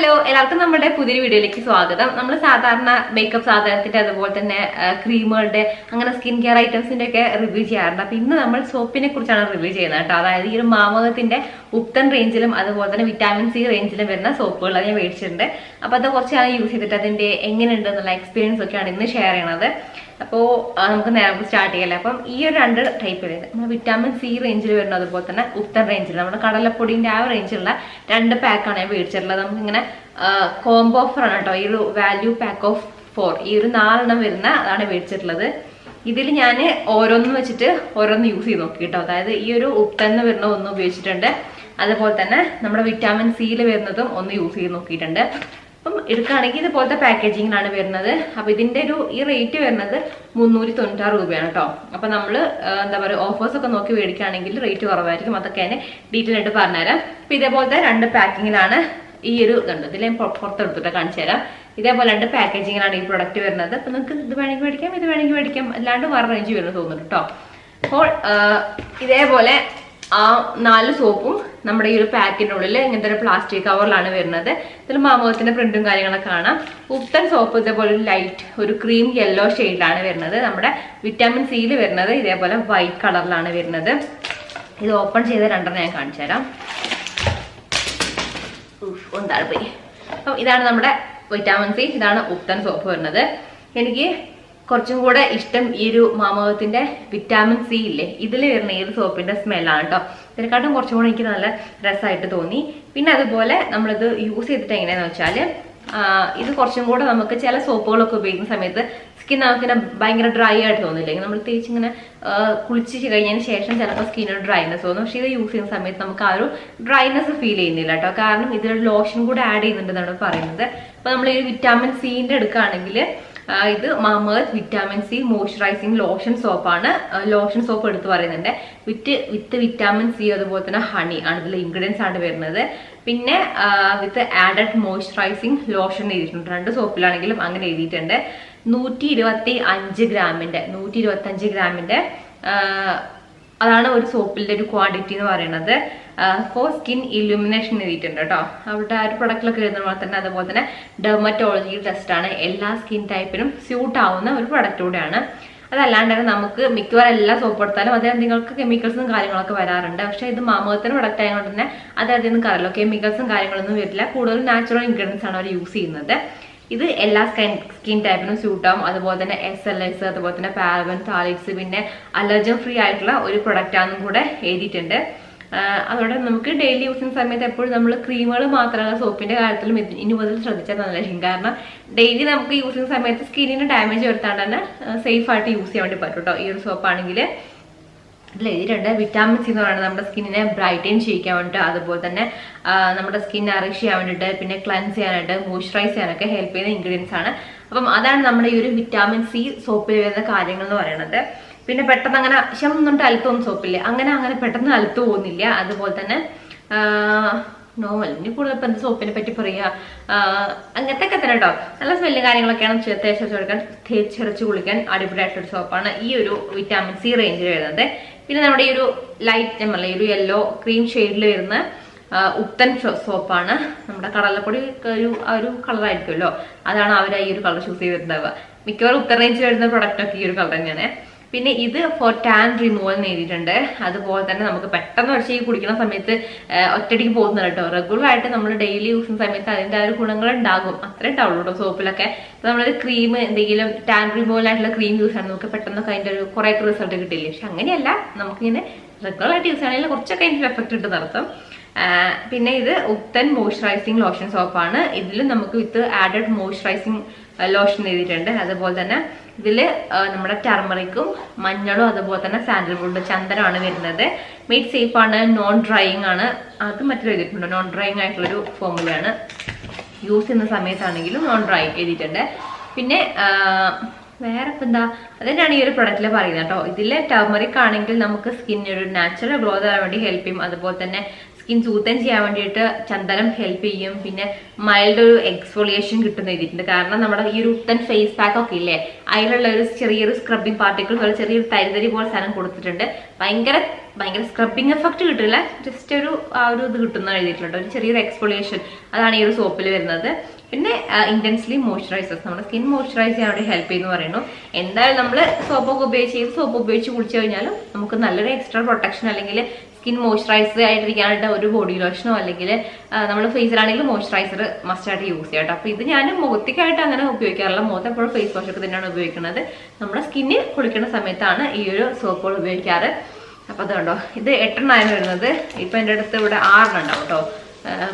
Hello എല്ലാവർക്കും നമ്മുടെ പുതിയൊരു വീഡിയോയിലേക്ക് സ്വാഗതം. നമ്മൾ സാധാരണ മേക്കപ്പ് സാധനത്തിന്റെ അതുപോലെ തന്നെ ക്രീമുകളുടെ അങ്ങനെ സ്കിൻ കെയർ ഐറ്റംസിന്റെ ഒക്കെ റിവ്യൂ ചെയ്യാറുണ്ട്. അപ്പൊ ഇന്ന് നമ്മൾ സോപ്പിനെ കുറിച്ചാണ് റിവ്യൂ ചെയ്യുന്നത് കേട്ടോ. അതായത് ഈ ഒരു മാമകത്തിന്റെ ഉപ്തൻ റേഞ്ചിലും അതുപോലെ തന്നെ വിറ്റാമിൻ സി റേഞ്ചിലും വരുന്ന സോപ്പുകൾ ഞാൻ മേടിച്ചിട്ടുണ്ട്. അപ്പൊ അത് കുറച്ച് ഞാൻ യൂസ് ചെയ്തിട്ട് അതിന്റെ എങ്ങനെയുണ്ട് എന്നുള്ള എക്സ്പീരിയൻസ് ഒക്കെയാണ് ഇന്ന് ഷെയർ ചെയ്യണത്. അപ്പോൾ നമുക്ക് നേരം സ്റ്റാർട്ട് ചെയ്യല്ലേ അപ്പം ഈ ഒരു രണ്ട് ടൈപ്പ് വരുന്നത് നമ്മൾ വിറ്റാമിൻ സി റേഞ്ചിൽ വരുന്ന അതുപോലെ തന്നെ ഉത്തർ റേഞ്ചിൽ നമ്മുടെ കടലപ്പൊടിന്റെ ആ റേഞ്ചിലുള്ള രണ്ട് പാക്കാണ് ഞാൻ മേടിച്ചിട്ടുള്ളത്. നമുക്കിങ്ങനെ കോംബോ ആണ് കേട്ടോ. ഈ ഒരു വാല്യൂ പാക്ക് ഓഫ് ഫോർ ഈ ഒരു നാലെണ്ണം വരുന്ന അതാണ് മേടിച്ചിട്ടുള്ളത്. ഇതിൽ ഞാൻ ഓരോന്ന് വെച്ചിട്ട് ഓരോന്ന് യൂസ് ചെയ്ത് നോക്കി കേട്ടോ. അതായത് ഈ ഒരു എന്ന് വരുന്ന ഒന്ന് ഉപയോഗിച്ചിട്ടുണ്ട്. അതുപോലെ തന്നെ നമ്മുടെ വിറ്റാമിൻ സിയിൽ വരുന്നതും ഒന്ന് യൂസ് ചെയ്ത് നോക്കിയിട്ടുണ്ട്. അപ്പം എടുക്കുകയാണെങ്കിൽ ഇതുപോലത്തെ പാക്കേജിങ്ങിലാണ് വരുന്നത്. അപ്പോൾ ഇതിന്റെ ഒരു ഈ റേറ്റ് വരുന്നത് മുന്നൂറ്റി തൊണ്ണൂറ്റാറ് രൂപയാണ് കേട്ടോ. അപ്പോൾ നമ്മൾ എന്താ പറയുക ഓഫേഴ്സൊക്കെ നോക്കി മേടിക്കുകയാണെങ്കിൽ റേറ്റ് കുറവായിരിക്കും. അതൊക്കെ ഞാൻ ഡീറ്റെയിൽ ആയിട്ട് പറഞ്ഞുതരാം. അപ്പോൾ ഇതേപോലത്തെ രണ്ട് പാക്കിങ്ങിലാണ് ഈ ഒരു ഇതുണ്ട്. ഇതിൽ ഞാൻ പുറ- പുറത്തെടുത്തിട്ട് കാണിച്ചു തരാം. ഇതേപോലെ രണ്ട് പാക്കേജിങ്ങിലാണ് ഈ പ്രൊഡക്റ്റ് വരുന്നത്. അപ്പോൾ നിങ്ങൾക്ക് ഇത് വേണമെങ്കിൽ മേടിക്കാം ഇത് വേണമെങ്കിൽ മേടിക്കാം. അല്ലാണ്ട് വേറെ റേഞ്ച് വരുന്നു തോന്നുന്നു കേട്ടോ. അപ്പോൾ ഇതേപോലെ ആ നാല് സോപ്പും നമ്മുടെ ഈ ഒരു പാക്കിനുള്ളിൽ ഇങ്ങനത്തെ ഒരു പ്ലാസ്റ്റിക് കവറിലാണ് വരുന്നത്. ഇതിൽ മാമോഹത്തിന്റെ പ്രിന്റും കാര്യങ്ങളൊക്കെ കാണാം. ഉപ്തൻ സോപ്പ് ഇതേപോലെ ഒരു ലൈറ്റ് ഒരു ക്രീം യെല്ലോ ഷെയ്ഡിലാണ് വരുന്നത്. നമ്മുടെ വിറ്റാമിൻ സിയിൽ വരുന്നത് ഇതേപോലെ വൈറ്റ് കളറിലാണ് വരുന്നത്. ഇത് ഓപ്പൺ ചെയ്ത രണ്ടെണ്ണം ഞാൻ കാണിച്ചു തരാം. അപ്പം ഇതാണ് നമ്മുടെ വിറ്റാമിൻ സി ഇതാണ് ഉപ്തൻ സോപ്പ് വരുന്നത്. എനിക്ക് കുറച്ചും കൂടെ ഇഷ്ടം ഈ ഒരു മാമകത്തിന്റെ വിറ്റാമിൻ സി ഇല്ലേ? ഇതിൽ വരുന്ന ഒരു സോപ്പിന്റെ സ്മെല്ലാണ് കേട്ടോ ഇതിനെക്കാട്ടും കുറച്ചും കൂടെ എനിക്ക് നല്ല രസമായിട്ട് തോന്നി. പിന്നെ അതുപോലെ നമ്മളിത് യൂസ് ചെയ്തിട്ട് എങ്ങനെയാന്ന് വെച്ചാൽ ഇത് കുറച്ചും കൂടെ നമുക്ക് ചില സോപ്പുകളൊക്കെ ഉപയോഗിക്കുന്ന സമയത്ത് സ്കിൻ നമുക്കിങ്ങനെ ഭയങ്കര ഡ്രൈ ആയിട്ട് തോന്നില്ലെങ്കിൽ നമ്മൾ തേച്ച് ഇങ്ങനെ ആ, കുളിച്ച് കഴിഞ്ഞതിന് ശേഷം ചിലപ്പോൾ സ്കിന്നിന് ഡ്രൈനെസ് തോന്നും. പക്ഷേ ഇത് യൂസ് ചെയ്യുന്ന സമയത്ത് നമുക്ക് ആ ഒരു ഡ്രൈനെസ് ഫീൽ ചെയ്യുന്നില്ല കേട്ടോ കാരണം ഇതിലൊരു ലോഷൻ കൂടെ ആഡ് ചെയ്യുന്നുണ്ടെന്നാണ് പറയുന്നത്. അപ്പൊ നമ്മൾ ഈ വിറ്റാമിൻ സീന്റെ എടുക്കുകയാണെങ്കിൽ ഇത് Mamaearth vitamin C moisturising lotion സോപ്പാണ് lotion soap എടുത്ത് പറയുന്നുണ്ട്. വിത്ത് വിത്ത് വിറ്റാമിൻ സി അതുപോലെ തന്നെ ഹണി ആണ്. ഇതിൽ ഇൻഗ്രീഡിയൻസ് ആണ് വരുന്നത്. പിന്നെ വിത്ത് ആഡഡ് മോയ്സ്ചറൈസിങ് ലോഷൻ എഴുതിയിട്ടുണ്ട്. രണ്ട് സോപ്പിലാണെങ്കിലും അങ്ങനെ എഴുതിയിട്ടുണ്ട്. നൂറ്റി ഇരുപത്തി അഞ്ച് ഗ്രാമിന്റെ നൂറ്റി ഇരുപത്തി അഞ്ച് ഗ്രാമിന്റെ അതാണ് ഒരു സോപ്പിന്റെ ഒരു ക്വാണ്ടിറ്റി എന്ന് പറയുന്നത്. ഫോർ സ്കിൻ ഇലുമിനേഷൻ എഴുതിയിട്ടുണ്ട് കേട്ടോ അവിടെ ആ ഒരു പ്രൊഡക്റ്റിലൊക്കെ എഴുതുന്ന പോലെ തന്നെ അതുപോലെ തന്നെ ഡെർമറ്റോളജി ടെസ്റ്റ് ആണ്. എല്ലാ സ്കിൻ ടൈപ്പിനും സ്യൂട്ട് ആവുന്ന ഒരു പ്രൊഡക്റ്റ് കൂടെയാണ്. അതല്ലാണ്ട് തന്നെ നമുക്ക് മിക്കവാറും എല്ലാ സോപ്പ് എടുത്താലും അതേ നിങ്ങൾക്ക് കെമിക്കൽസും കാര്യങ്ങളൊക്കെ വരാറുണ്ട്. പക്ഷെ ഇത് മാമകത്തിന് പ്രൊഡക്റ്റ് ആയതുകൊണ്ട് തന്നെ അത് അതിൽ കറല്ലോ കെമിക്കൽസും കാര്യങ്ങളൊന്നും വരില്ല. കൂടുതൽ നാച്ചുറൽ ഇൻഗ്രീഡിയൻസ് ആണ് അവർ യൂസ് ചെയ്യുന്നത്. ഇത് എല്ലാ സ്കിൻ സ്കിൻ ടൈപ്പിനും സ്യൂട്ടാവും അതുപോലെ തന്നെ എസ് എൽ എസ് അതുപോലെ തന്നെ പാരബൻ താലിക്സ് പിന്നെ അലർജൻ ഫ്രീ ആയിട്ടുള്ള ഒരു പ്രൊഡക്റ്റ് ആണെന്നും കൂടെ എഴുതിയിട്ടുണ്ട്. അതോടെ നമുക്ക് ഡെയിലി യൂസ് ചെയ്യുന്ന സമയത്ത് എപ്പോഴും നമ്മൾ ക്രീമുകൾ മാത്രമല്ല സോപ്പിന്റെ കാര്യത്തിലും ഇനി മുതൽ ശ്രദ്ധിച്ചാൽ നല്ലതായിരിക്കും. കാരണം ഡെയിലി നമുക്ക് യൂസ് ചെയ്യുന്ന സമയത്ത് സ്കിന്നിന് ഡാമേജ് വരുത്താണ്ട് തന്നെ സേഫ് ആയിട്ട് യൂസ് ചെയ്യാൻ വേണ്ടി പറ്റും കേട്ടോ ഈ ഒരു സോപ്പാണെങ്കിൽ ഇതിൽ എഴുതിയിട്ടുണ്ട് വിറ്റാമിൻ സി എന്ന് പറയുന്നത് നമ്മുടെ സ്കിന്നിനെ ബ്രൈറ്റൻ ചെയ്യിക്കാൻ വേണ്ടിയിട്ട് അതുപോലെ തന്നെ നമ്മുടെ സ്കിൻ നറിഷ് ചെയ്യാൻ വേണ്ടിയിട്ട് പിന്നെ ക്ലൻസ് ചെയ്യാനായിട്ട് മോയ്സ്ചറൈസ് ചെയ്യാനൊക്കെ ഹെൽപ്പ് ചെയ്യുന്ന ഇൻഗ്രീഡിയൻസ് ആണ്. അപ്പം അതാണ് നമ്മുടെ ഈ ഒരു വിറ്റാമിൻ സി സോപ്പിൽ വരുന്ന കാര്യങ്ങൾ എന്ന് പറയുന്നത്. പിന്നെ പെട്ടെന്ന് അങ്ങനെ ശം എന്നിട്ട് പോകുന്ന സോപ്പില്ലേ. അങ്ങനെ അങ്ങനെ പെട്ടെന്ന് അലത്ത് പോകുന്നില്ല. അതുപോലെ തന്നെ നോർമൽ ഇനി കൂടുതൽ ഇപ്പം എന്ത് സോപ്പിനെ പറ്റി പറയുക അങ്ങനത്തെ ഒക്കെ തന്നെ കേട്ടോ നല്ല സ്മെല്ലും കാര്യങ്ങളൊക്കെയാണ് ചെ- തേച്ച് കൊടുക്കാൻ തേച്ചരച്ച് കുളിക്കാൻ അടിപൊളിയായിട്ടൊരു സോപ്പാണ് ഈ ഒരു വിറ്റാമിൻ സി റേഞ്ചിൽ വരുന്നത്. പിന്നെ നമ്മുടെ ഈ ഒരു ലൈറ്റ് നമ്മളെ ഈ ഒരു യെല്ലോ ക്രീം ഷെയ്ഡിൽ വരുന്ന ഉത്തൻ സോപ്പാണ് നമ്മുടെ കടലപ്പൊടി ഒരു ഒരു കളറായിരിക്കുമല്ലോ അതാണ് അവർ ഈ ഒരു കളർ ചൂസ് ചെയ്തിട്ടുണ്ടാവുക. മിക്കവാറും ഉത്തർ റേഞ്ചിൽ വരുന്ന പ്രൊഡക്റ്റൊക്കെ ഈ ഒരു കളർ തന്നെയാണ്. പിന്നെ ഇത് ഫോർ ടാൻ റിമൂവൽ എന്ന് എഴുതിയിട്ടുണ്ട്. അതുപോലെ തന്നെ നമുക്ക് പെട്ടെന്ന് പക്ഷേ കുടിക്കുന്ന സമയത്ത് ഒറ്റയടിക്ക് പോകുന്നില്ല കേട്ടോ. റെഗുലർ ആയിട്ട് നമ്മൾ ഡെയിലി യൂസ് ചെയ്യുന്ന സമയത്ത് അതിന്റെ ആ ഒരു ഗുണങ്ങൾ ഉണ്ടാകും. അത്രേ ഉണ്ടാവുള്ളൂ കേട്ടോ സോപ്പിലൊക്കെ ഇപ്പൊ നമ്മളൊരു ക്രീം എന്തെങ്കിലും ടാൻ റിമൂവൽ ആയിട്ടുള്ള ക്രീം യൂസ് ആണ്. നമുക്ക് പെട്ടെന്നൊക്കെ അതിന്റെ ഒരു കുറേയൊക്കെ റിസൾട്ട് കിട്ടില്ലേ പക്ഷെ അങ്ങനെയല്ല. നമുക്കിങ്ങനെ റെഗുലർ ആയിട്ട് യൂസ് ആണെങ്കിൽ കുറച്ചൊക്കെ അതിന്റെ എഫക്ട് ഇട്ട് നടത്തും. പിന്നെ ഇത് ഉത്തൻ മോയ്സ്ചറൈസിങ് ലോഷൻ സോപ്പാണ് ഇതിൽ നമുക്ക് വിത്ത് ആഡഡ് മോയ്സ്ചറൈസിങ് ലോഷൻ എഴുതിയിട്ടുണ്ട്. അതുപോലെ തന്നെ ഇതിൽ നമ്മുടെ ടർമറിക്കും മഞ്ഞളും അതുപോലെ തന്നെ സാൻഡൽവുഡ് ചന്ദനമാണ് വരുന്നത്. മെയ്ഡ് സേഫ് ആണ് നോൺ ഡ്രൈയിങ് ആണ്. അത് മറ്റൊരു എഴുതിയിട്ടുണ്ട്. നോൺ ഡ്രൈയിങ് ആയിട്ടുള്ളൊരു ഫോമുലയാണ് യൂസ് ചെയ്യുന്ന സമയത്താണെങ്കിലും നോൺ ഡ്രൈ എഴുതിയിട്ടുണ്ട്. പിന്നെ വേറെ ഇപ്പം എന്താ അതിനാണ് ഈ ഒരു പ്രൊഡക്റ്റിൽ പറയുന്നത് കേട്ടോ. ഇതിലെ ടർമറിക് ആണെങ്കിൽ നമുക്ക് സ്കിന്നിന് ഒരു നാച്ചുറൽ ഗ്ലോ തരാൻ വേണ്ടി ഹെൽപ്പ് ചെയ്യും. അതുപോലെ തന്നെ സ്കിൻ സൂത്തൻ ചെയ്യാൻ വേണ്ടിയിട്ട് ചന്ദനം ഹെൽപ്പ് ചെയ്യും. പിന്നെ മൈൽഡ് ഒരു എക്സ്ഫോളിയേഷൻ കിട്ടുന്ന എഴുതിയിട്ടുണ്ട് കാരണം നമ്മുടെ ഈ ഒരു ഉത്തൻ ഫേസ് പാക്ക് ഒക്കെ ഇല്ലേ അതിലുള്ള ഒരു ചെറിയൊരു സ്ക്രബിങ് പാർട്ടിക്കിൾസ് പോലെ ചെറിയൊരു തരിതരി പോലെ സാധനം കൊടുത്തിട്ടുണ്ട്. ഭയങ്കര ഭയങ്കര സ്ക്രബിങ് എഫക്ട് കിട്ടില്ല. ജസ്റ്റ് ഒരു ആ ഒരു ഇത് കിട്ടുന്ന എഴുതിയിട്ടുണ്ട് ഒരു ചെറിയൊരു എക്സ്ഫോളിയേഷൻ അതാണ് ഈ ഒരു സോപ്പിൽ വരുന്നത്. പിന്നെ ഇന്റൻസ്ലി മോയ്സ്ചറൈസേഴ്സ് നമ്മുടെ സ്കിൻ മോയ്സ്ചറൈസ് ചെയ്യാൻ വേണ്ടി ഹെൽപ്പ് ചെയ്യുന്നു പറയുന്നു. എന്തായാലും നമ്മൾ സോപ്പൊക്കെ ഉപയോഗിച്ച് സോപ്പ് ഉപയോഗിച്ച് കുടിച്ചു കഴിഞ്ഞാലും നമുക്ക് നല്ലൊരു എക്സ്ട്രാ പ്രൊട്ടക്ഷൻ അല്ലെങ്കിൽ സ്കിൻ മോയ്സ്ചറൈസർ ആയിട്ടിരിക്കാനായിട്ട് ഒരു ബോഡി ലോഷനോ അല്ലെങ്കിൽ നമ്മൾ ഫേസിലാണെങ്കിൽ മോയ്സ്ചറൈസർ മസ്റ്റായിട്ട് യൂസ് ചെയ്യാം കേട്ടോ. അപ്പോൾ ഇത് ഞാൻ മുഖത്തേക്കായിട്ട് അങ്ങനെ ഉപയോഗിക്കാറില്ല. മുഖത്ത് എപ്പോഴും ഫേസ് വാഷൊക്കെ തന്നെയാണ് ഉപയോഗിക്കുന്നത്. നമ്മുടെ സ്കിന്നിൽ കുളിക്കുന്ന സമയത്താണ് ഈ ഒരു സോപ്പുകൾ ഉപയോഗിക്കാറ്. അപ്പോൾ അതുകൊണ്ടോ കണ്ടോ ഇത് എട്ടെണ്ണായിരുന്നു വരുന്നത്. ഇപ്പോൾ എന്റെ അടുത്ത് ഇവിടെ ആറെണ്ണം ഉണ്ടാവും കേട്ടോ.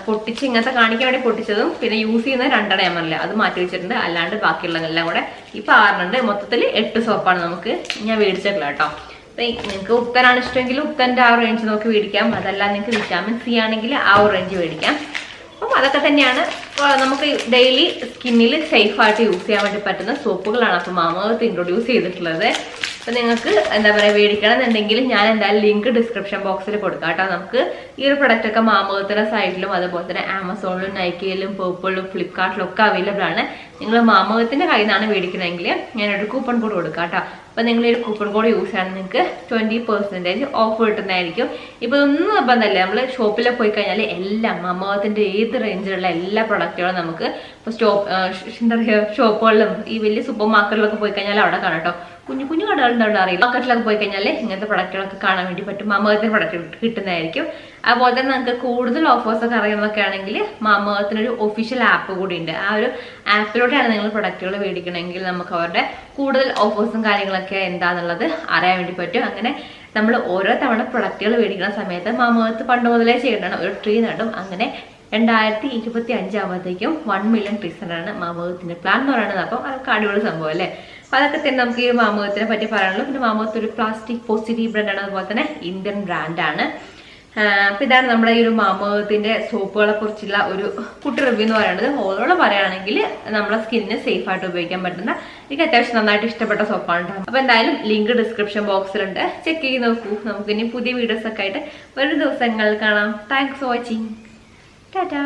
പൊട്ടിച്ച് ഇങ്ങനത്തെ കാണിക്കാൻ വേണ്ടി പൊട്ടിച്ചതും പിന്നെ യൂസ് ചെയ്യുന്ന രണ്ടെണ്ണം ഞാൻ പറഞ്ഞില്ല അത് മാറ്റി വെച്ചിട്ടുണ്ട്. അല്ലാണ്ട് ബാക്കിയുള്ളതെല്ലാം കൂടെ ഇപ്പം ആറെണ്ണുണ്ട് മൊത്തത്തിൽ എട്ട് സോപ്പാണ് നമുക്ക് ഞാൻ മേടിച്ചിട്ടില്ല കേട്ടോ. നിങ്ങൾക്ക് ഉത്തനാണ് ഇഷ്ടമെങ്കിൽ ഉത്തന്റെ ആ റേഞ്ച് നോക്കി മേടിക്കാം. അതല്ല നിങ്ങൾക്ക് വിറ്റാമിൻ സി ആണെങ്കിൽ ആ റേഞ്ച് മേടിക്കാം. അപ്പം അതൊക്കെ തന്നെയാണ് നമുക്ക് ഡെയിലി സ്കിന്നിൽ സേഫായിട്ട് യൂസ് ചെയ്യാൻ വേണ്ടി പറ്റുന്ന സോപ്പുകളാണ് അപ്പോൾ മാമകത്ത് ഇൻട്രൊഡ്യൂസ് ചെയ്തിട്ടുള്ളത്. അപ്പോൾ നിങ്ങൾക്ക് എന്താ പറയുക മേടിക്കണം എന്നുണ്ടെങ്കിൽ ഞാൻ എന്തായാലും ലിങ്ക് ഡിസ്ക്രിപ്ഷൻ ബോക്സിൽ കൊടുക്കാം കേട്ടോ. നമുക്ക് ഈ ഒരു പ്രൊഡക്റ്റ് ഒക്കെ മാമകത്തിന്റെ സൈഡിലും അതുപോലെ തന്നെ ആമസോണിലും നൈക്കയിലും പേർപ്പിളിലും ഫ്ലിപ്കാർട്ടിലും ഒക്കെ അവൈലബിൾ ആണ്. നിങ്ങൾ മാമകത്തിന്റെ കയ്യിൽ നിന്നാണ് മേടിക്കണമെങ്കിൽ ഞാനൊരു കൂപ്പൺ കോഡ് കൊടുക്കാം കേട്ടോ. അപ്പൊ നിങ്ങൾ ഒരു കൂപ്പൺ കോഡ് യൂസ് ചെയ്യാൻ നിങ്ങൾക്ക് ട്വന്റി പെർസെന്റേജ് ഓഫ് കിട്ടുന്നതായിരിക്കും. ഇപ്പൊ ഇതൊന്നും നിർബന്ധമല്ലേ. നമ്മൾ ഷോപ്പിൽ പോയി കഴിഞ്ഞാൽ എല്ലാം മാമകത്തിന്റെ ഏത് റേഞ്ചിലുള്ള എല്ലാ പ്രൊഡക്റ്റുകളും നമുക്ക് ഇപ്പൊ സ്റ്റോപ്പ് എന്താ പറയുക ഷോപ്പുകളിലും ഈ വലിയ സൂപ്പർ മാർക്കറ്റിലൊക്കെ പോയി കഴിഞ്ഞാൽ അവിടെ കാണാം കേട്ടോ കുഞ്ഞു കുഞ്ഞു കടകളുണ്ടാവും അറിയില്ല. മാർക്കറ്റിലൊക്കെ പോയി കഴിഞ്ഞാൽ ഇങ്ങനത്തെ പ്രൊഡക്റ്റുകളൊക്കെ കാണാൻ വേണ്ടി പറ്റും. മാമകത്തിന് പ്രൊഡക്റ്റ് കിട്ടുന്നതായിരിക്കും. അതുപോലെ തന്നെ നമുക്ക് കൂടുതൽ ഓഫേഴ്സ് ഒക്കെ അറിയുന്നതൊക്കെ ആണെങ്കിൽ മാമകത്തിനൊരു ഒഫീഷ്യൽ ആപ്പ് കൂടി ഉണ്ട്. ആ ഒരു ആപ്പിലൂടെയാണ് നിങ്ങൾ പ്രൊഡക്റ്റുകൾ മേടിക്കണമെങ്കിൽ നമുക്ക് അവരുടെ കൂടുതൽ ഓഫേഴ്സും കാര്യങ്ങളൊക്കെ എന്താണെന്നുള്ളത് അറിയാൻ വേണ്ടി പറ്റും. അങ്ങനെ നമ്മൾ ഓരോ തവണ പ്രൊഡക്റ്റുകൾ മേടിക്കുന്ന സമയത്ത് മാമകത്ത് പണ്ട് മുതലേ ചെയ്യേണ്ടതാണ്. ഒരു ട്രീ നടും അങ്ങനെ രണ്ടായിരത്തി ഇരുപത്തി അഞ്ചാകുമ്പോഴത്തേക്കും വൺ മില്യൺ ട്രീസറാണ് മാമകത്തിന്റെ പ്ലാൻ എന്ന് പറയുന്നത്. അപ്പം അതൊക്കെ അടിപൊളി സംഭവം അല്ലേ? അപ്പൊ അതൊക്കെ തന്നെ നമുക്ക് ഈ മാമോഹത്തിനെ പറ്റി പറയാനുള്ളൂ. പിന്നെ മാമകത്ത് ഒരു പ്ലാസ്റ്റിക് പോസിറ്റീവ് ബ്രാൻഡ് ആണ്. അതുപോലെ തന്നെ ഇന്ത്യൻ ബ്രാൻഡ് ആണ്. അപ്പൊ ഇതാണ് നമ്മുടെ ഈ ഒരു മാമകത്തിന്റെ സോപ്പുകളെ കുറിച്ചുള്ള ഒരു കുട്ടി റിവ്യൂ എന്ന് പറയുന്നത്. ഓരോളം പറയുകയാണെങ്കിൽ നമ്മുടെ സ്കിന്നിന് സേഫ് ആയിട്ട് ഉപയോഗിക്കാൻ പറ്റുന്ന എനിക്ക് അത്യാവശ്യം നന്നായിട്ട് ഇഷ്ടപ്പെട്ട സോപ്പാണ് കേട്ടോ. അപ്പൊ എന്തായാലും ലിങ്ക് ഡിസ്ക്രിപ്ഷൻ ബോക്സിലുണ്ട് ചെക്ക് ചെയ്ത് നോക്കൂ. നമുക്ക് ഇനി പുതിയ വീഡിയോസ് ഒക്കെ ആയിട്ട് വരും ദിവസങ്ങൾ കാണാം. Thanks for watching Ta-da!